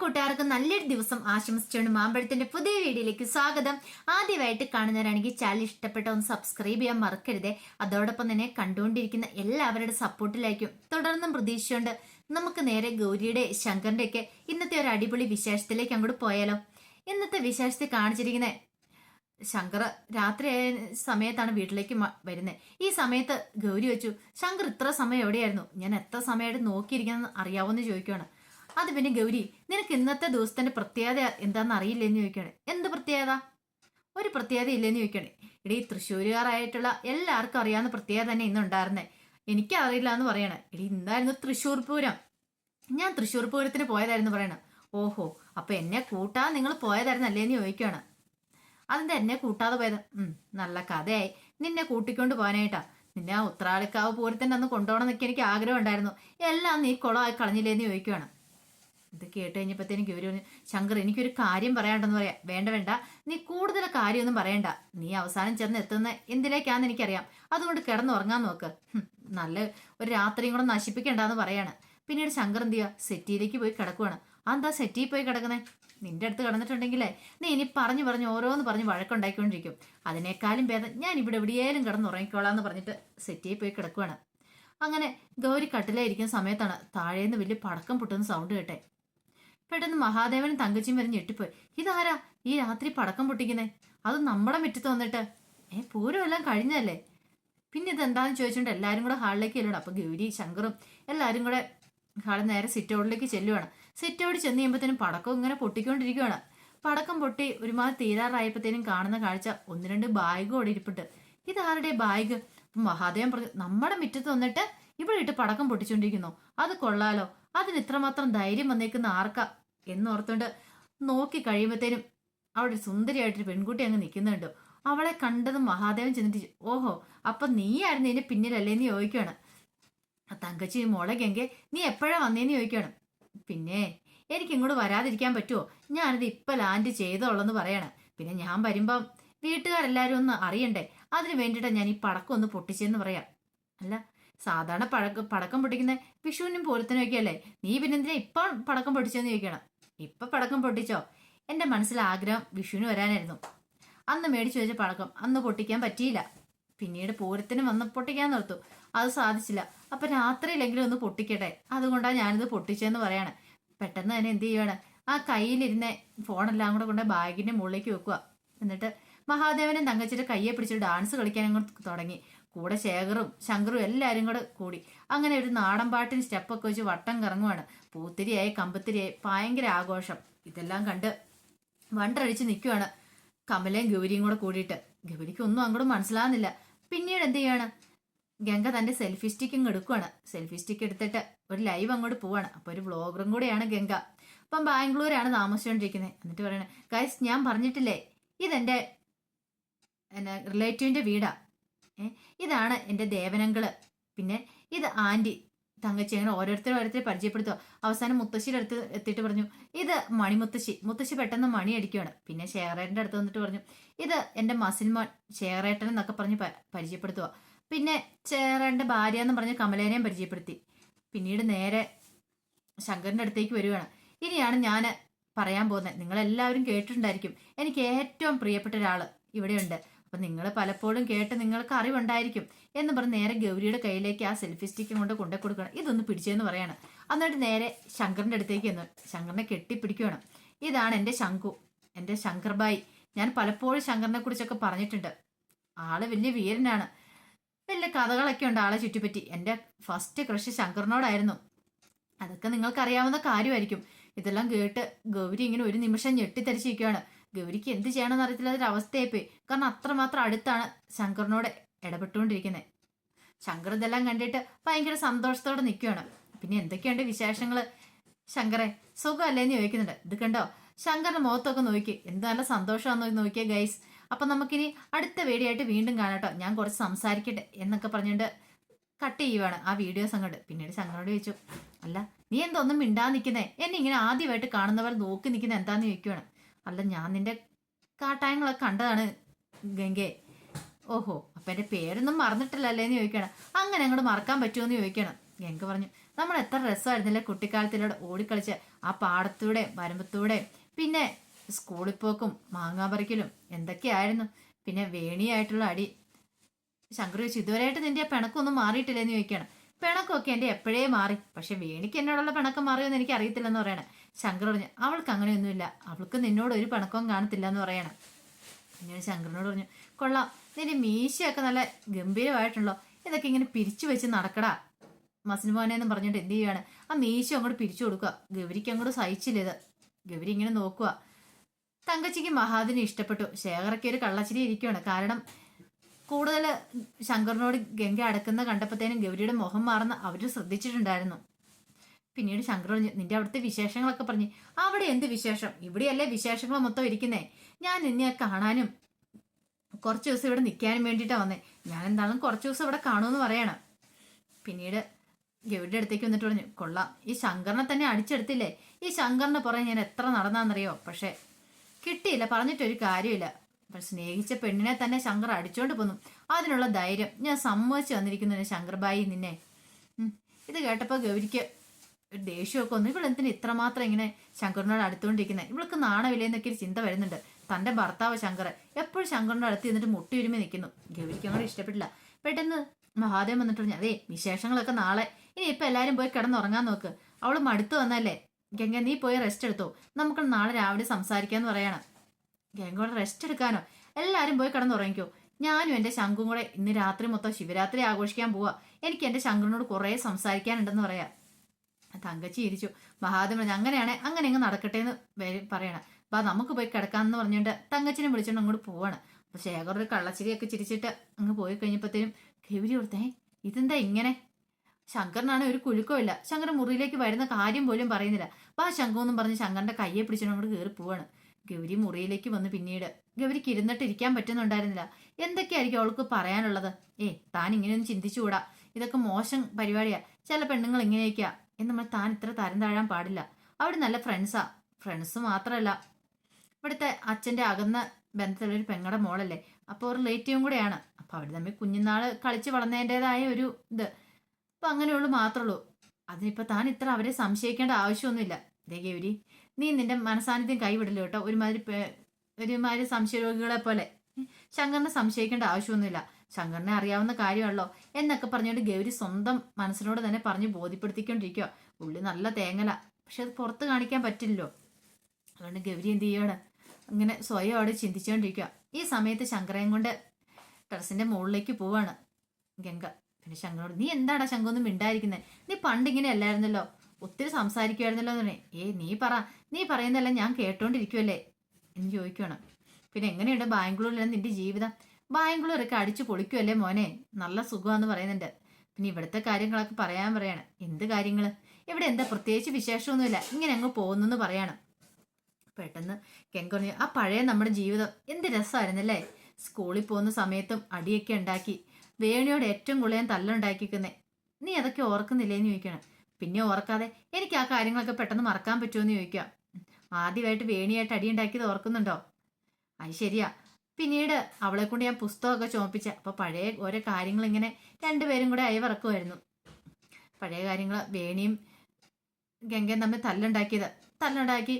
കൂട്ടുകാർക്കും നല്ലൊരു ദിവസം ആശംസിച്ചുകൊണ്ട് മാമ്പഴത്തിന്റെ പുതിയ വീഡിയോയിലേക്ക് സ്വാഗതം. ആദ്യമായിട്ട് കാണുന്നവരാണെങ്കിൽ ചാനൽ ഇഷ്ടപ്പെട്ട ഒന്ന് സബ്സ്ക്രൈബ് ചെയ്യാൻ മറക്കരുത്. അതോടൊപ്പം തന്നെ കണ്ടുകൊണ്ടിരിക്കുന്ന എല്ലാവരുടെ സപ്പോർട്ടിലായിരിക്കും തുടർന്നും പ്രതീക്ഷിച്ചുകൊണ്ട് നമുക്ക് നേരെ ഗൗരിയുടെ ശങ്കറിന്റെ ഒക്കെ ഇന്നത്തെ ഒരു അടിപൊളി വിശേഷത്തിലേക്ക് അങ്ങോട്ട് പോയാലോ. ഇന്നത്തെ വിശേഷത്തെ കാണിച്ചിരിക്കുന്നത് ശങ്കർ രാത്രി സമയത്താണ് വീട്ടിലേക്ക് വരുന്നത് ഈ സമയത്ത് ഗൗരി വെച്ചു ശങ്കർ ഇത്ര സമയം എവിടെയായിരുന്നു? ഞാൻ എത്ര സമയമായിട്ട് നോക്കിയിരിക്കണം അറിയാവോ? എന്ന് ചോദിക്കുകയാണ് അത് പിന്നെ ഗൗരി നിനക്ക് ഇന്നത്തെ ദിവസത്തിന്റെ പ്രത്യേകത എന്താണെന്ന് അറിയില്ലെന്ന് ചോദിക്കണേ. എന്ത് പ്രത്യേകത? ഒരു പ്രത്യേകത ഇല്ലെന്ന് ചോദിക്കണേ. ഇടീ തൃശ്ശൂരുകാരായിട്ടുള്ള എല്ലാവർക്കും അറിയാവുന്ന പ്രത്യേകത തന്നെ ഇന്നുണ്ടായിരുന്നേ. എനിക്ക് അറിയില്ല എന്ന് പറയണേ. എടീ ഇന്നായിരുന്നു തൃശ്ശൂർ പൂരം. ഞാൻ തൃശ്ശൂർ പൂരത്തിന് പോയതായിരുന്നു പറയണം. ഓഹോ അപ്പൊ എന്നെ കൂട്ടാൻ നിങ്ങൾ പോയതായിരുന്നു അല്ലേന്ന് ചോദിക്കുകയാണ് അതെന്താ എന്നെ കൂട്ടാതെ പോയത്? ഉം നല്ല കഥയായി. നിന്നെ കൂട്ടിക്കൊണ്ട് പോകാനായിട്ടാ. നിന്നെ ആ ഉത്രാളിക്കാവ് പൂരത്തിന്റെ അന്ന് കൊണ്ടുപോകണം എന്നൊക്കെ എനിക്ക് ആഗ്രഹം ഉണ്ടായിരുന്നു എല്ലാം നീ കുളമായി കളഞ്ഞില്ലേന്ന് ചോദിക്കുകയാണ് ഇത് കേട്ട് കഴിഞ്ഞപ്പോഴത്തേനും ഗൗരി പറഞ്ഞു ശങ്കർ എനിക്കൊരു കാര്യം പറയാണ്ടെന്ന് പറയാം. വേണ്ട വേണ്ട. നീ കൂടുതൽ കാര്യമൊന്നും പറയണ്ട. നീ അവസാനം ചെന്ന് എത്തുന്ന എന്തിലേക്കാന്ന് എനിക്കറിയാം. അതുകൊണ്ട് കിടന്നുറങ്ങാൻ നോക്ക്. നല്ല ഒരു രാത്രിയും കൂടെ നശിപ്പിക്കണ്ടെന്ന് പറയാണ്. പിന്നീട് ശങ്കർ എന്ത് ചെയ്യുക സെറ്റിയിലേക്ക് പോയി കിടക്കുവാണ്. അതെന്താ സെറ്റിയിൽ പോയി കിടക്കുന്നേ? നിന്റെ അടുത്ത് കിടന്നിട്ടുണ്ടെങ്കിലേ നീ ഇനി പറഞ്ഞു പറഞ്ഞു ഓരോന്ന് പറഞ്ഞ് വഴക്കുണ്ടായിക്കൊണ്ടിരിക്കും അതിനേക്കാളും ഭേദം ഞാൻ ഇവിടെ എവിടെയേലും കിടന്നുറങ്ങിക്കോളാം എന്ന് പറഞ്ഞിട്ട് സെറ്റിയിൽ പോയി കിടക്കുവാണ്. അങ്ങനെ ഗൗരി കട്ടിലായിരിക്കുന്ന സമയത്താണ് താഴേന്ന് വലിയ പടക്കം പൊട്ടുന്ന സൗണ്ട് കേട്ടെ. പെട്ടെന്ന് മഹാദേവനും തങ്കച്ചിയും വരെ ഞെട്ടിപ്പോയി. ഇതാരാ ഈ രാത്രി പടക്കം പൊട്ടിക്കുന്നേ? അത് നമ്മുടെ മുറ്റത്ത് വന്നിട്ട്. ഏ പൂരം എല്ലാം കഴിഞ്ഞല്ലേ പിന്നെ ഇതെന്താന്ന് ചോദിച്ചുകൊണ്ട് എല്ലാവരും കൂടെ ഹാളിലേക്ക് ചെല്ലണം അപ്പൊ ഗൗരി ശങ്കറും എല്ലാവരും കൂടെ ഹാളിൽ നേരെ സിറ്റ് ഔട്ടിലേക്ക് ചെല്ലുവാണ്. സിറ്റ് ഔട്ട് ചെന്ന് കഴിയുമ്പോഴത്തേനും പടക്കം ഇങ്ങനെ പൊട്ടിക്കൊണ്ടിരിക്കുകയാണ് പടക്കം പൊട്ടി ഒരുമാതിരി തീരാറായപ്പോഴത്തേനും കാണുന്ന കാഴ്ച ഒന്ന് രണ്ട് ബാഗ് ഓടി ഇരിപ്പുണ്ട്. ഇതാരുടെ ബാഗ് മഹാദേവൻ പറഞ്ഞു നമ്മുടെ മുറ്റത്ത് വന്നിട്ട് ഇവിടെ ഇട്ട് പടക്കം പൊട്ടിച്ചോണ്ടിരിക്കുന്നു. അത് കൊള്ളാലോ. അതിന് ഇത്രമാത്രം ധൈര്യം വന്നേക്കുന്ന ആർക്കാ? എന്നോർത്തോണ്ട് നോക്കി കഴിയുമ്പോഴത്തേനും അവിടെ സുന്ദരിയായിട്ടൊരു പെൺകുട്ടി അങ്ങ് നിൽക്കുന്നുണ്ട് അവളെ കണ്ടതും മഹാദേവൻ ചിന്തിച്ചു ഓഹോ അപ്പൊ നീയായിരുന്നു ഇതിന്റെ പിന്നിലല്ലേ എന്ന് ചോദിക്കുകയാണ് തങ്കച്ചി മുളകെങ്കിൽ നീ എപ്പോഴാ വന്നേന്ന് ചോദിക്കുകയാണ് പിന്നെ എനിക്ക് ഇങ്ങോട്ട് വരാതിരിക്കാൻ പറ്റുമോ ഞാനിത് ഇപ്പൊ ലാൻഡ് ചെയ്തോളെന്ന് പറയാണ്. പിന്നെ ഞാൻ വരുമ്പം വീട്ടുകാരെല്ലാരും ഒന്ന് അറിയണ്ടേ? അതിന് വേണ്ടിയിട്ടാ ഞാൻ ഈ പടക്കം ഒന്ന് പൊട്ടിച്ചെന്ന് പറയാം. അല്ല സാധാരണ പടക്കം പൊട്ടിക്കുന്ന വിഷുവിനും പോലത്തിനും ഒക്കെയല്ലേ നീ പിന്നെന്തിനാ ഇപ്പം പടക്കം പൊട്ടിച്ചെന്ന് ചോദിക്കണം ഇപ്പൊ പടക്കം പൊട്ടിച്ചോ? എന്റെ മനസ്സിൽ ആഗ്രഹം വിഷുവിന് വരാനായിരുന്നു. അന്ന് മേടിച്ചു വെച്ച പടക്കം അന്ന് പൊട്ടിക്കാൻ പറ്റിയില്ല. പിന്നീട് പൂരത്തിന് വന്ന് പൊട്ടിക്കാൻ നിർത്തു. അത് സാധിച്ചില്ല. അപ്പൊ രാത്രിയിലെങ്കിലും ഒന്ന് പൊട്ടിക്കട്ടെ? അതുകൊണ്ടാണ് ഞാനിത് പൊട്ടിച്ചെന്ന് പറയാണ്. പെട്ടെന്ന് തന്നെ എന്ത് ചെയ്യുവാണ്? ആ കയ്യിലിരുന്ന ഫോണെല്ലാം കൂടെ കൊണ്ട് ബാഗിന്റെ മുകളിലേക്ക് വെക്കുക. എന്നിട്ട് മഹാദേവനെ തങ്കച്ചിയുടെ കയ്യെ പിടിച്ച് ഡാൻസ് കളിക്കാൻ അങ്ങോട്ട് തുടങ്ങി. കൂടെ ശേഖറും ശങ്കറും എല്ലാവരും കൂടെ കൂടി. അങ്ങനെ ഒരു നാടൻ പാട്ടിന് സ്റ്റെപ്പൊക്കെ വെച്ച് വട്ടം കറങ്ങുവാണ്. പൂത്തിരിയായി കമ്പത്തിരിയായി ഭയങ്കര ആഘോഷം. ഇതെല്ലാം കണ്ട് വണ്ടടിച്ച് നിൽക്കുവാണ് കമലയും ഗൗരിയും കൂടെ കൂടിയിട്ട്. ഗൗരിക്ക് ഒന്നും അങ്ങോട്ട് മനസ്സിലാകുന്നില്ല പിന്നീട് എന്ത് ചെയ്യാണ്? ഗംഗ തന്റെ സെൽഫി സ്റ്റിക്ക് ഇങ്ങ് എടുക്കുവാണ്. സെൽഫി സ്റ്റിക്ക് എടുത്തിട്ട് ഒരു ലൈവ് അങ്ങോട്ട് പോവാണ്. അപ്പോൾ ഒരു വ്ളോഗറും കൂടെയാണ് ഗംഗ. അപ്പം ബാംഗ്ലൂരാണ് താമസിച്ചുകൊണ്ടിരിക്കുന്നത് എന്നിട്ട് പറയണേ ഗൈസ് ഞാൻ പറഞ്ഞിട്ടില്ലേ? ഇതെന്റെ എന്നെ റിലേറ്റീവിന്റെ വീടാ. ഏ ഇതാണ് എന്റെ ദേവനങ്കൾ പിന്നെ ഇത് ആന്റി തങ്കച്ചി അങ്ങനെ ഓരോരുത്തരും ഓരോരുത്തരെ പരിചയപ്പെടുത്തുക അവസാനം മുത്തശ്ശിയുടെ അടുത്ത് എത്തിയിട്ട് പറഞ്ഞു ഇത് മണിമുത്തശ്ശി മുത്തശ്ശി. പെട്ടെന്ന് മണി അടിക്കുകയാണ് പിന്നെ ഷേറേട്ടന്റെ അടുത്ത് വന്നിട്ട് പറഞ്ഞു ഇത് എന്റെ മസിൽമോൻ ഷേറേട്ടൻ എന്നൊക്കെ പറഞ്ഞ് പരിചയപ്പെടുത്തുക പിന്നെ ഷെയറേട്ടന്റെ ഭാര്യ എന്ന് പറഞ്ഞ് കമലേനെയും പരിചയപ്പെടുത്തി. പിന്നീട് നേരെ ശങ്കറിന്റെ അടുത്തേക്ക് വരികയാണ് ഇനിയാണ് ഞാൻ പറയാൻ പോകുന്നത്. നിങ്ങളെല്ലാവരും കേട്ടിട്ടുണ്ടായിരിക്കും. എനിക്ക് ഏറ്റവും പ്രിയപ്പെട്ട ഒരാൾ ഇവിടെയുണ്ട്. അപ്പം നിങ്ങൾ പലപ്പോഴും കേട്ട് നിങ്ങൾക്ക് അറിവുണ്ടായിരിക്കും എന്ന് പറഞ്ഞ് നേരെ ഗൗരിയുടെ കയ്യിലേക്ക് ആ സെൽഫി സ്റ്റിക്കും കൊണ്ട് കൊണ്ടു കൊടുക്കണം. ഇതൊന്ന് പിടിച്ചെന്ന് പറയാണ്. എന്നിട്ട് നേരെ ശങ്കറിന്റെ അടുത്തേക്ക് എന്ന് ശങ്കറിനെ കെട്ടിപ്പിടിക്കുകയാണ് ഇതാണ് എന്റെ ശങ്കു എന്റെ ശങ്കർബായി. ഞാൻ പലപ്പോഴും ശങ്കറിനെ കുറിച്ചൊക്കെ പറഞ്ഞിട്ടുണ്ട്. ആൾ വലിയ വീരനാണ്. വലിയ കഥകളൊക്കെ ഉണ്ട് ആളെ ചുറ്റിപ്പറ്റി. എന്റെ ഫസ്റ്റ് ക്രഷ് ശങ്കറിനോടായിരുന്നു. അതൊക്കെ നിങ്ങൾക്കറിയാവുന്ന കാര്യമായിരിക്കും. ഇതെല്ലാം കേട്ട് ഗൗരി ഇങ്ങനെ ഒരു നിമിഷം ഞെട്ടിത്തരിച്ചിരിക്കുകയാണ് ഗൗരിക്ക് എന്ത് ചെയ്യണമെന്ന് അറിയത്തില്ല ഒരു അവസ്ഥയായിപ്പോയി. കാരണം അത്രമാത്രം അടുത്താണ് ശങ്കറിനോട് ഇടപെട്ടുകൊണ്ടിരിക്കുന്നത് ശങ്കർ ഇതെല്ലാം കണ്ടിട്ട് ഭയങ്കര സന്തോഷത്തോടെ നിൽക്കുകയാണ് പിന്നെ എന്തൊക്കെയുണ്ട് വിശേഷങ്ങൾ ശങ്കറെ സുഖമല്ലേന്ന് ചോദിക്കുന്നുണ്ട്. ഇത് കണ്ടോ? ശങ്കറിന്റെ മുഖത്തൊക്കെ നോക്കി. എന്ത് നല്ല സന്തോഷമാണെന്ന് നോക്കിയേ ഗൈസ്. അപ്പം നമുക്കിനി അടുത്ത വീഡിയോ വീണ്ടും കാണാട്ടോ ഞാൻ കുറച്ച് സംസാരിക്കട്ടെ എന്നൊക്കെ പറഞ്ഞുകൊണ്ട് കട്ട് ചെയ്യുവാണ് ആ വീഡിയോസ് അങ്ങോട്ട്. പിന്നീട് ശങ്കറോട് ചോദിച്ചു അല്ല നീ എന്തൊന്നും മിണ്ടാ നിൽക്കുന്നേ എന്നെ ഇങ്ങനെ ആദ്യമായിട്ട് കാണുന്നവർ നോക്കി നിൽക്കുന്ന എന്താന്ന് ചോദിക്കുവാണ്. അല്ല ഞാൻ നിന്റെ കാട്ടായങ്ങളൊക്കെ കണ്ടതാണ് ഗംഗെ. ഓഹോ അപ്പൊ എന്റെ പേരൊന്നും മറന്നിട്ടില്ലല്ലേ എന്ന് ചോദിക്കണം അങ്ങനെ അങ്ങോട്ട് മറക്കാൻ പറ്റുമോ എന്ന് ചോദിക്കണം ഗംഗ പറഞ്ഞു നമ്മൾ എത്ര രസമായിരുന്നില്ലേ കുട്ടിക്കാലത്തിലൂടെ ഓടിക്കളിച്ച് ആ പാടത്തൂടെ വരമ്പത്തൂടെ പിന്നെ സ്കൂളിൽ പോക്കും മാങ്ങാ പറിക്കലും എന്തൊക്കെയായിരുന്നു. പിന്നെ വേണിയായിട്ടുള്ള അടി. ശങ്കർ ചോദിച്ചു ഇതുവരെയായിട്ട് നിന്റെ പിണക്കൊന്നും മാറിയിട്ടില്ലെന്ന് ചോദിക്കണം പിണക്കൊക്കെ എന്റെ എപ്പോഴേ മാറി. പക്ഷെ വേണിക്ക് എന്നോടുള്ള പിണക്കം മാറിയോന്ന് എനിക്ക് അറിയത്തില്ലെന്ന് പറയണം. ശങ്കർ പറഞ്ഞു അവൾക്ക് അങ്ങനെയൊന്നുമില്ല. അവൾക്ക് നിന്നോട് ഒരു പണക്കവും കാണത്തില്ല എന്ന് പറയണം. പിന്നെ ശങ്കറിനോട് പറഞ്ഞു കൊള്ളാം. നിന്റെ മീശയൊക്കെ നല്ല ഗംഭീരമായിട്ടുള്ളോ ഇതൊക്കെ ഇങ്ങനെ പിരിച്ചു വെച്ച് നടക്കടാ. മസിന് എന്ന് പറഞ്ഞിട്ട് എന്ത് ചെയ്യുകയാണ് ആ മീശ അങ്ങോട്ട് പിരിച്ചു കൊടുക്കുക. ഗൗരിക്ക് അങ്ങോട്ട് സഹിച്ചില്ല ഇത്. ഗൗരി ഇങ്ങനെ നോക്കുക. തങ്കച്ചിക്ക് മഹാദിനെ ഇഷ്ടപ്പെട്ടു. ശേഖറൊക്കെ ഒരു കള്ളച്ചിരി ഇരിക്കുകയാണ് കാരണം കൂടുതൽ ശങ്കറിനോട് ഗംഗ അടക്കുന്ന കണ്ടപ്പോഴത്തേനും ഗൗരിയുടെ മുഖം മാറുന്ന അവർ ശ്രദ്ധിച്ചിട്ടുണ്ടായിരുന്നു. പിന്നീട് ശങ്കർ പറഞ്ഞു നിന്റെ അവിടുത്തെ വിശേഷങ്ങളൊക്കെ പറഞ്ഞു അവിടെ എന്ത് വിശേഷം? ഇവിടെയല്ലേ വിശേഷങ്ങൾ മൊത്തം ഇരിക്കുന്നേ. ഞാൻ നിന്നെ കാണാനും കുറച്ച് ദിവസം ഇവിടെ നിൽക്കാനും വേണ്ടിയിട്ടാണ് വന്നേ. ഞാൻ എന്തായാലും കുറച്ച് ദിവസം ഇവിടെ കാണുമെന്ന് പറയണം. പിന്നീട് ഗൗരിയുടെ അടുത്തേക്ക് വന്നിട്ട് പറഞ്ഞു കൊള്ളാം. ഈ ശങ്കറിനെ തന്നെ അടിച്ചെടുത്തില്ലേ? ഈ ശങ്കറിന് പുറകെ ഞാൻ എത്ര നടന്നാന്നറിയോ? പക്ഷേ കിട്ടിയില്ല. പറഞ്ഞിട്ടൊരു കാര്യമില്ല. പക്ഷെ സ്നേഹിച്ച പെണ്ണിനെ തന്നെ ശങ്കർ അടിച്ചോണ്ട് പോന്നു. അതിനുള്ള ധൈര്യം ഞാൻ സമ്മതിച്ചു വന്നിരിക്കുന്നു ശങ്കർബായി നിന്നെ. ഇത് കേട്ടപ്പോൾ ഗൗരിക്ക് ഒരു ദേഷ്യമൊക്കെ ഒന്ന് ഇവളെന്തിനാ ഇത്രമാത്രം ഇങ്ങനെ ശങ്കറിനോട് അടുത്തുകൊണ്ടിരിക്കുന്നത് ഇവൾക്ക് നാണമില്ലെന്നൊക്കെ ഒരു ചിന്ത വരുന്നുണ്ട്. തന്റെ ഭർത്താവ് ശങ്കർ എപ്പോഴും ശങ്കറിനോട് അടുത്ത് നിന്നിട്ട് മുട്ടി ഒരുമി നിൽക്കുന്നു. ഗൗരിക്ക് അങ്ങോട്ട് ഇഷ്ടപ്പെട്ടില്ല. പെട്ടെന്ന് മഹാദേവൻ വന്നിട്ട് പറഞ്ഞു അതേ വിശേഷങ്ങളൊക്കെ നാളെ. ഇനി ഇപ്പൊ എല്ലാവരും പോയി കിടന്നുറങ്ങാൻ നോക്ക്. അവൾ മടുത്തു വന്നല്ലേ ഗംഗ നീ പോയി റെസ്റ്റ് എടുത്തോ. നമുക്ക് നാളെ രാവിലെ സംസാരിക്കാന്ന് പറയണം. ഗംഗോട് റെസ്റ്റ് എടുക്കാനോ? എല്ലാവരും പോയി കിടന്നുറങ്ങിക്കോ. ഞാനും എന്റെ ശങ്കും കൂടെ ഇന്ന് രാത്രി മൊത്തം ശിവരാത്രി ആഘോഷിക്കാൻ പോവാ. എനിക്ക് എന്റെ ശങ്കറിനോട് കുറെ സംസാരിക്കാനുണ്ടെന്ന് പറയാം. തങ്കച്ചി ഇരിച്ചു. മഹാദേവൻ അങ്ങനെയാണെ അങ്ങനെ അങ്ങ് നടക്കട്ടെ എന്ന് പറയണം. അപ്പൊ നമുക്ക് പോയി കിടക്കാന്ന് പറഞ്ഞുകൊണ്ട് തങ്കച്ചിനെ വിളിച്ചോണ്ട് അങ്ങോട്ട് പോവാണ്. അപ്പൊ ശേഖർ ഒരു കള്ളച്ചിരിയൊക്കെ ചിരിച്ചിട്ട് അങ്ങ് പോയി കഴിഞ്ഞപ്പോഴത്തേനും ഗൗരി ഓർത്തേ ഇതെന്താ ഇങ്ങനെ? ശങ്കറിനാണ് ഒരു കുലുക്കവും ഇല്ല. ശങ്കർ മുറിയിലേക്ക് വരുന്ന കാര്യം പോലും പറയുന്നില്ല. വാ ആ എന്നും പറഞ്ഞ് ശങ്കറിന്റെ കയ്യെ പിടിച്ചോണ്ട് അങ്ങോട്ട് കയറി പോവാണ്. ഗൗരി മുറിയിലേക്ക് വന്ന് പിന്നീട് ഗൗരിക്ക് ഇരുന്നിട്ട് ഇരിക്കാൻ പറ്റുന്നുണ്ടായിരുന്നില്ല. എന്തൊക്കെയായിരിക്കും അവൾക്ക് പറയാനുള്ളത്? ഏ താൻ ഇങ്ങനെയൊന്നും ചിന്തിച്ചുകൂടാ. ഇതൊക്കെ മോശം പരിപാടിയാ. ചില പെണ്ണുങ്ങൾ ഇങ്ങനെയൊക്കെയാ. എന്ന് നമ്മൾ താൻ ഇത്ര തരം താഴാൻ പാടില്ല. അവിടെ നല്ല ഫ്രണ്ട്സാ ഫ്രണ്ട്സ് മാത്രമല്ല ഇവിടുത്തെ അച്ഛന്റെ അകന്ന ബന്ധത്തിലുള്ള ഒരു പെങ്ങളുടെ മോളല്ലേ? അപ്പോൾ ഒരു റിലേറ്റീവും കൂടെയാണ്. അപ്പോൾ അവർ തമ്മിൽ കുഞ്ഞുനാൾ കളിച്ച് വളർന്നതിന്റെതായ ഒരു ഇത്. അപ്പം അങ്ങനെയുള്ളൂ മാത്രമുള്ളൂ അതിനിപ്പോൾ താൻ ഇത്ര അവരെ സംശയിക്കേണ്ട ആവശ്യമൊന്നുമില്ല. ദേ ഗൗരി നീ നിന്റെ മനസാന്നിധ്യം കൈവിടില്ല കേട്ടോ. ഒരുമാതിരി ഒരുമാതിരി ഒരുമാതിരി സംശയരോഗികളെ പോലെ. ശങ്കറിനെ സംശയിക്കേണ്ട ആവശ്യമൊന്നുമില്ല. ശങ്കറിനെ അറിയാവുന്ന കാര്യമല്ലോ എന്നൊക്കെ പറഞ്ഞുകൊണ്ട് ഗൗരി സ്വന്തം മനസ്സിനോട് തന്നെ പറഞ്ഞ് ബോധ്യപ്പെടുത്തിക്കൊണ്ടിരിക്കുക ഉള്ളി നല്ല തേങ്ങല പക്ഷെ അത് പുറത്ത് കാണിക്കാൻ പറ്റില്ലല്ലോ. അതുകൊണ്ട് ഗൗരി എന്ത് ചെയ്യാണ് അങ്ങനെ സ്വയം അവിടെ ചിന്തിച്ചുകൊണ്ടിരിക്കുക ഈ സമയത്ത് ശങ്കരയും കൊണ്ട് ടെറസിന്റെ മുകളിലേക്ക് പോവാണ് ഗംഗ. പിന്നെ ശങ്കറോട് നീ എന്താടാ ശങ്ക ഒന്നും മിണ്ടായിരിക്കുന്നത് നീ പണ്ട് ഇങ്ങനെ അല്ലായിരുന്നല്ലോ. ഒത്തിരി സംസാരിക്കുമായിരുന്നല്ലോ എന്ന് ഏ നീ പറ. നീ പറയുന്നതല്ല ഞാൻ കേട്ടോണ്ടിരിക്കുമല്ലേ എന്ന് ചോദിക്കണം പിന്നെ എങ്ങനെയുണ്ട് ബാംഗ്ലൂരിലെ നിന്റെ ജീവിതം? ബാംഗ്ലൂരൊക്കെ അടിച്ചു പൊളിക്കുമല്ലേ മോനെ? നല്ല സുഖമാന്ന് പറയുന്നുണ്ട്. പിന്നെ ഇവിടുത്തെ കാര്യങ്ങളൊക്കെ പറയാൻ പറയാണ്. എന്ത് കാര്യങ്ങൾ ഇവിടെ എന്താ പ്രത്യേകിച്ച് വിശേഷമൊന്നുമില്ല. ഇങ്ങനെ അങ്ങ് പോകുന്നെന്ന് പറയാണ്. പെട്ടെന്ന് കെങ്കോണി ആ പഴയ നമ്മുടെ ജീവിതം എന്ത് രസമായിരുന്നല്ലേ? സ്കൂളിൽ പോകുന്ന സമയത്തും അടിയൊക്കെ ഉണ്ടാക്കി വേണിയോട് ഏറ്റവും കൂടുതൽ ഞാൻ തല്ലുണ്ടാക്കിക്കുന്നേ. നീ അതൊക്കെ ഓർക്കുന്നില്ലേന്ന് ചോദിക്കണം. പിന്നെ ഓർക്കാതെ എനിക്ക് ആ കാര്യങ്ങളൊക്കെ പെട്ടെന്ന് മറക്കാൻ പറ്റുമോ എന്ന് ചോദിക്കാം. ആദ്യമായിട്ട് വേണിയായിട്ട് അടിയുണ്ടാക്കിയത് ഓർക്കുന്നുണ്ടോ? അത് ശരിയാ. പിന്നീട് അവളെ കൊണ്ട് ഞാൻ പുസ്തകമൊക്കെ ചോപ്പിച്ച അപ്പൊ പഴയ ഓരോ കാര്യങ്ങൾ ഇങ്ങനെ രണ്ടുപേരും കൂടെ അയവിറക്കുമായിരുന്നു പഴയ കാര്യങ്ങൾ വേണിയും ഗംഗയും തമ്മിൽ തല്ലുണ്ടാക്കിയത്. തല്ലുണ്ടാക്കി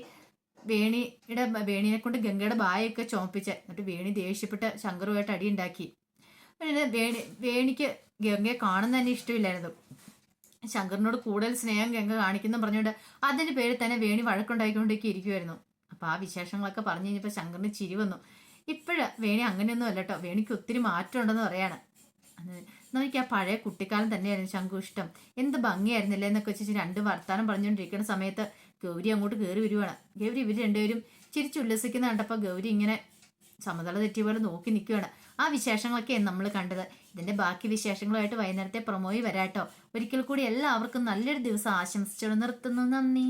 വേണിയുടെ വേണിനെ കൊണ്ട് ഗംഗയുടെ ബായൊക്കെ ചോപ്പിച്ച് എന്നിട്ട് വേണി ദേഷ്യപ്പെട്ട് ശങ്കറുമായിട്ട് അടിയുണ്ടാക്കി. പിന്നെ വേണി വേണിക്ക് ഗംഗയെ കാണുന്ന തന്നെ ഇഷ്ടമില്ലായിരുന്നു. ശങ്കറിനോട് കൂടുതൽ സ്നേഹം ഗംഗ കാണിക്കുന്നു പറഞ്ഞുകൊണ്ട് അതിന്റെ പേരിൽ തന്നെ വേണി വഴക്കുണ്ടായിക്കൊണ്ടൊക്കെ ഇരിക്കുമായിരുന്നു അപ്പൊ ആ വിശേഷങ്ങളൊക്കെ പറഞ്ഞു കഴിഞ്ഞപ്പോൾ ശങ്കറിന് ചിരി വന്നു. ഇപ്പോഴ് വേണി അങ്ങനെയൊന്നും അല്ല കേട്ടോ വേണിക്ക് ഒത്തിരി മാറ്റമുണ്ടെന്ന് പറയാണ്. നോക്കി ആ പഴയ കുട്ടിക്കാലം തന്നെയായിരുന്നു ശങ്കു ഇഷ്ടം. എന്ത് ഭംഗിയായിരുന്നില്ലേ എന്നൊക്കെ വെച്ച് രണ്ട് വർത്താനം പറഞ്ഞുകൊണ്ടിരിക്കുന്ന സമയത്ത് ഗൗരി അങ്ങോട്ട് കയറി വരുവാണ്. ഗൗരി ഇവർ രണ്ടുപേരും ചിരിച്ചുല്ലസിക്കുന്ന കണ്ടപ്പോൾ ഗൗരി ഇങ്ങനെ സമതല തെറ്റിയ പോലെ നോക്കി നിൽക്കുകയാണ് ആ വിശേഷങ്ങളൊക്കെയാണ് നമ്മൾ കണ്ടത്. ഇതിന്റെ ബാക്കി വിശേഷങ്ങളുമായിട്ട് വൈകുന്നേരത്തെ പ്രൊമോയി വരാട്ടോ. ഒരിക്കൽ കൂടി എല്ലാവർക്കും നല്ലൊരു ദിവസം ആശംസിച്ചു നിർത്തുന്നു. നന്ദി.